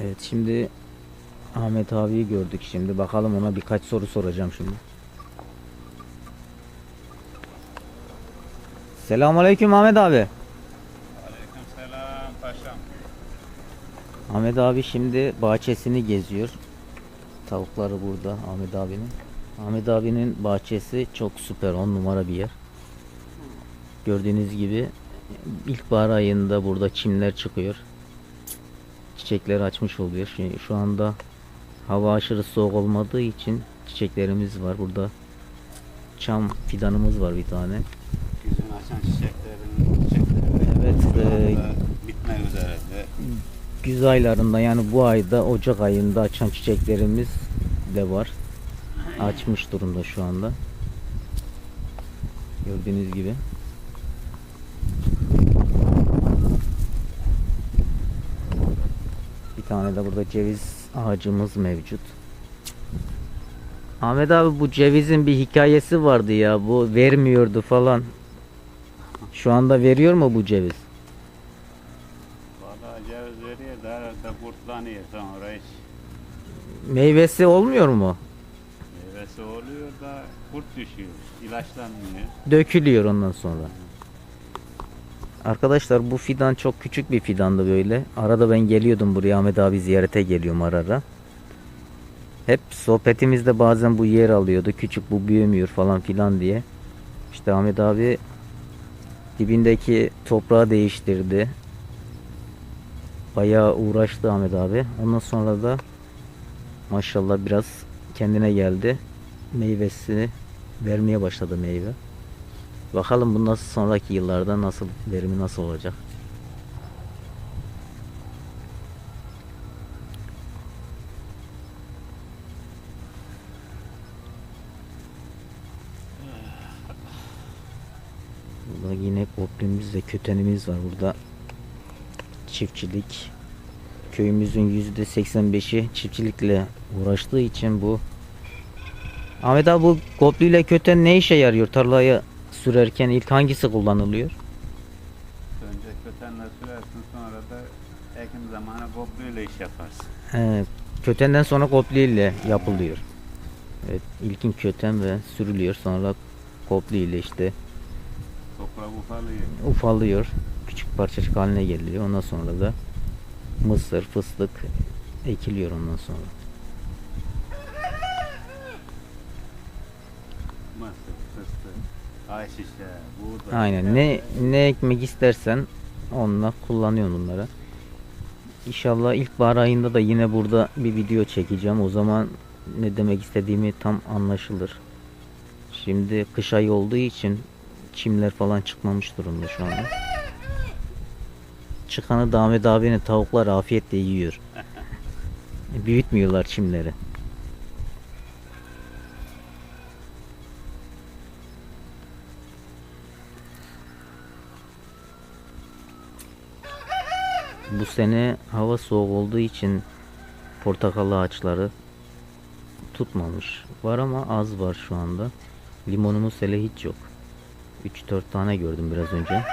Evet şimdi Ahmet abiyi gördük şimdi. Bakalım ona birkaç soru soracağım şimdi. Selamünaleyküm Ahmet abi. Aleykümselam paşam. Ahmet abi şimdi bahçesini geziyor. Tavukları burada Ahmet abinin. Ahmet abinin bahçesi çok süper on numara bir yer. Gördüğünüz gibi ilkbahar ayında burada çimler çıkıyor. Çiçekler açmış oluyor. Şu, şu anda hava aşırı soğuk olmadığı için çiçeklerimiz var. Burada çam fidanımız var bir tane. Güzün açan çiçeklerin çiçekleri. Evet, e, bitmek üzere. güz aylarında yani bu ayda Ocak ayında açan çiçeklerimiz de var. Açmış durumda şu anda. Gördüğünüz gibi. Tane de burada ceviz ağacımız mevcut. Ahmet abi bu cevizin bir hikayesi vardı ya. Bu vermiyordu falan. Şu anda veriyor mu bu ceviz? Valla ceviz veriyor da arada kurtlanıyor sonra hiç Meyvesi olmuyor mu? meyvesi oluyor da kurt düşüyor. İlaçlanmıyor. dökülüyor ondan sonra. Arkadaşlar bu fidan çok küçük bir fidandı böyle. Arada ben geliyordum buraya Ahmet abi ziyarete geliyorum ara ara. Hep sohbetimizde bazen bu yer alıyordu. Küçük bu büyümüyor falan filan diye. İşte Ahmet abi dibindeki toprağı değiştirdi. Bayağı uğraştı Ahmet abi. Ondan sonra da maşallah biraz kendine geldi. Meyvesini vermeye başladı meyve. Bakalım bundan sonraki yıllarda nasıl verimi nasıl olacak. Burada yine koplumuz ve kötenimiz var burada. Çiftçilik. Köyümüzün yüzde 85'i çiftçilikle uğraştığı için bu Ahmet abi bu goplu ile köten ne işe yarıyor tarlaya sürerken ilk hangisi kullanılıyor? Önce kötenle sürersin sonra da ekim zamanı bobluyla iş yaparsın. He, kötenden sonra goplu ile yapılıyor. Evet, ilkin köten ve sürülüyor sonra goplu ile işte Toprak ufalıyor. ufalıyor. Küçük parçacık haline geliyor. Ondan sonra da mısır, fıstık ekiliyor ondan sonra. Mısır, fıstık, buğday. Aynen ne ne ekmek istersen onunla kullanıyorsun bunları. İnşallah ilkbahar ayında da yine burada bir video çekeceğim. O zaman ne demek istediğimi tam anlaşılır. Şimdi kış ayı olduğu için çimler falan çıkmamış durumda şu anda. Çıkanı da Ahmet abinin tavuklar afiyetle yiyor. Büyütmüyorlar çimleri. Bu sene hava soğuk olduğu için portakal ağaçları tutmamış. Var ama az var şu anda. Limonumuz hele hiç yok. 3-4 tane gördüm biraz önce.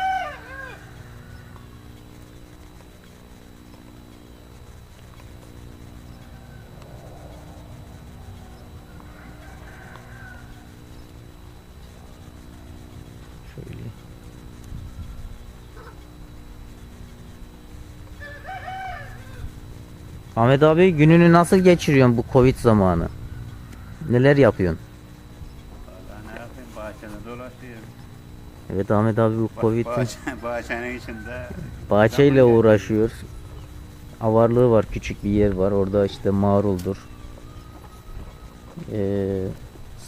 Ahmet abi gününü nasıl geçiriyorsun bu Covid zamanı? Neler yapıyorsun? Valla ne yapayım bahçede dolaşıyorum. Evet Ahmet abi bu bahçe, bahçenin içinde bahçeyle zaman uğraşıyor. Avarlığı var, küçük bir yer var. Orada işte maruldur. Ee,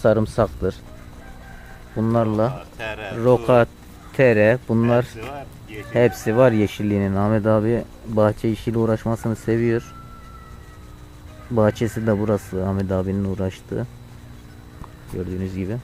sarımsaktır. Bunlarla roka, tere bunlar Hepsi var. Yeşil. hepsi var yeşilliğinin. Ahmet abi bahçe işiyle uğraşmasını seviyor. Bahçesi de burası Ahmet abinin uğraştığı. Gördüğünüz gibi.